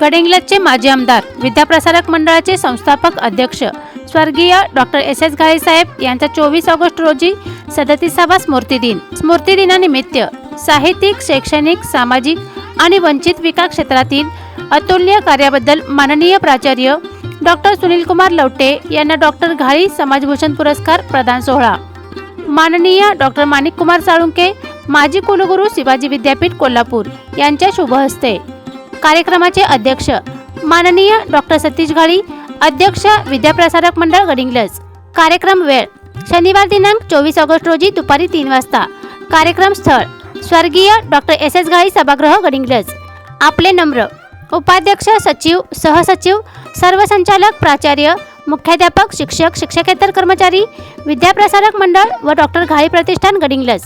गडिंग्लजचे माजी आमदार विद्याप्रसारक मंडळाचे संस्थापक अध्यक्ष स्वर्गीय डॉक्टर एस. एस. घाळे साहेब यांचा चोवीस ऑगस्ट रोजी सदतीसावा स्मृतिदिन स्मृतिदिनानिमित्त साहित्यिक शैक्षणिक सामाजिक आणि वंचित विकास क्षेत्रातील अतुल्य कार्याबद्दल माननीय प्राचार्य डॉक्टर सुनील कुमार लवटे यांना डॉक्टर घाळी समाजभूषण पुरस्कार प्रदान सोहळा. माननीय डॉक्टर माणिक कुमार साळुंके माजी कुलगुरू शिवाजी विद्यापीठ कोल्हापूर यांच्या शुभ हस्ते. कार्यक्रमाचे अध्यक्ष माननीय डॉक्टर सतीश घाळी अध्यक्ष विद्याप्रसारक मंडळ गडिंग्लज. कार्यक्रम वेळ शनिवार दिनांक चोवीस ऑगस्ट रोजी दुपारी तीन वाजता. कार्यक्रम स्थळ स्वर्गीय डॉक्टर एस एस घाळी सभागृह गडिंग्लज. आपले नम्र उपाध्यक्ष सचिव सहसचिव सर्व संचालक प्राचार्य मुख्याध्यापक शिक्षक शिक्षकेतर कर्मचारी विद्याप्रसारक मंडळ व डॉक्टर घाई प्रतिष्ठान गडिंग्लज.